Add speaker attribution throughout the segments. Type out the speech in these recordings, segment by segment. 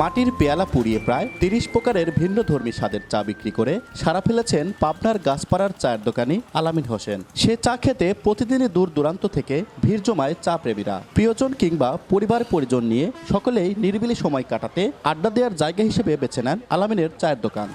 Speaker 1: মাটির পেয়ালা পুড়িয়ে প্রায় তিরিশ প্রকারের ভিন্ন ধর্মী স্বাদের চা বিক্রি করে সারা ফেলেছেন পাবনার গাছপাড়ার চায়ের দোকানি আলামিন হোসেন। সে চা খেতে প্রতিদিনই দূর দূরান্ত থেকে ভিড় জমায় চা প্রেমীরা। প্রিয়জন কিংবা পরিবার পরিজন নিয়ে সকলেই নিরিবিলি সময় কাটাতে আড্ডা দেওয়ার জায়গা হিসেবে বেছে নেন আলামিনের চায়ের দোকান।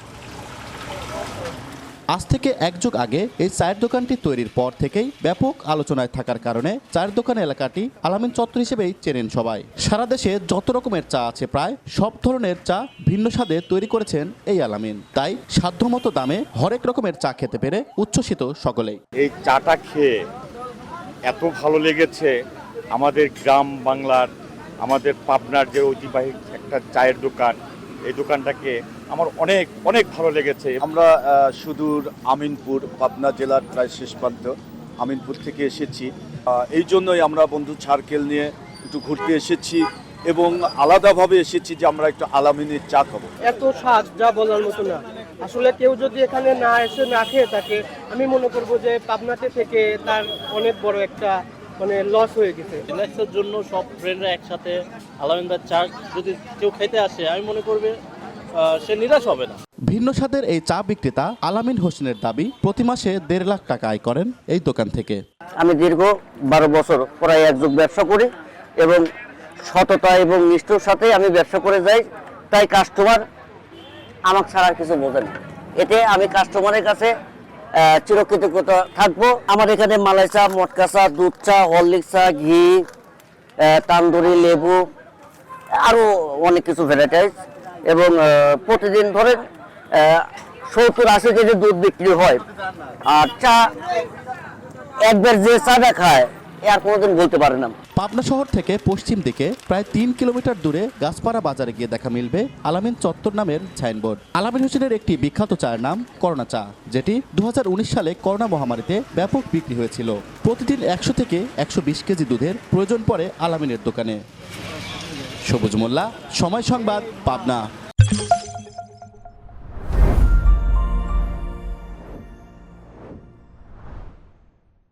Speaker 1: আজ থেকে এক যুগ আগে এই চায়ের দোকানটি তৈরির পর থেকেই ব্যাপক আলোচনায় থাকার কারণে চায়ের দোকান এলাকাটি আলামিন চত্বর হিসেবেই চেনেন সবাই। সারা দেশে যত রকমের চা আছে প্রায় সব ধরনের চা ভিন্ন স্বাদে তৈরি করেছেন এই আলামিন। তাই সাধ্যমতো দামে হরেক রকমের চা খেতে পেরে উচ্ছ্বসিত সকলেই।
Speaker 2: এই চাটা খেয়ে এত ভালো লেগেছে, আমাদের গ্রাম বাংলার, আমাদের পাবনার যে ঐতিহ্যবাহী একটা চায়ের দোকান এই দোকানটাকে আমার অনেক অনেক ভালো লেগেছে।
Speaker 3: আমরা সুদূর আমিনপুর পাবনা জেলার প্রায় শেষ প্রান্ত আমিনপুর থেকে এসেছি। এই জন্যই আমরা বন্ধু সার্কেল নিয়ে একটু ঘুরতে এসেছি এবং আলাদাভাবে এসেছি যে আমরা একটু আলামিনের চা খাব।
Speaker 4: এত স্বাদ যা বলার মতো না। আসলে কেউ যদি এখানে না এসে না খেয়ে থাকে আমি মনে করব যে পাবনাতে থেকে তার অনেক বড় একটা মানে লস হয়ে গেছে।
Speaker 5: রিল্যাক্সের জন্য সব ফ্রেন্ডরা একসাথে আলামিনদার চা যদি কেউ খেতে আসে আমি মনে করবে সে নিরাশ হবে না।
Speaker 1: ভিন্ন স্বাদের এই চা বিক্রেতা আলামিন হোসেনের দাবি প্রতি মাসে দেড় লাখ টাকা আয় করেন এই দোকান থেকে।
Speaker 6: আমি দীর্ঘ বারো বছর প্রায় এক যুগ ব্যবসা করি এবং সততা এবং নিষ্ঠুর সাথে আমি ব্যবসা করে যাই তাই কাস্টমার আমাকে ছাড়া আর কিছু বোঝে না। এতে আমি কাস্টমারের কাছে চিরকৃতজ্ঞতা থাকব। আমার এখানে মালাই চা, মটকা চা, দুধ চা, হরলিক্স চা, ঘি তান্দুরি, লেবু আরও অনেক কিছু ভ্যারাইটাইজ এবং প্রতিদিন ধরেন সত্তর আশি কেজি দুধ বিক্রি হয়। আর চা, একবার যে চাটা খায় আর কোনোদিন বলতে পারে না।
Speaker 1: পাবনা শহর থেকে পশ্চিম দিকে প্রায় তিন কিলোমিটার দূরে গাছপাড়া বাজারে গিয়ে দেখা মিলবে আলামিন চত্বর নামের সাইনবোর্ড। আলামিন হোসেনের একটি বিখ্যাত চায়ের নাম করোনা চা, যেটি দু হাজার উনিশ সালে করোনা মহামারীতে ব্যাপক বিক্রি হয়েছিল। প্রতিদিন একশো থেকে একশো বিশ কেজি দুধের প্রয়োজন পড়ে আলামিনের দোকানে। সবুজ মোল্লা, সময় সংবাদ, পাবনা।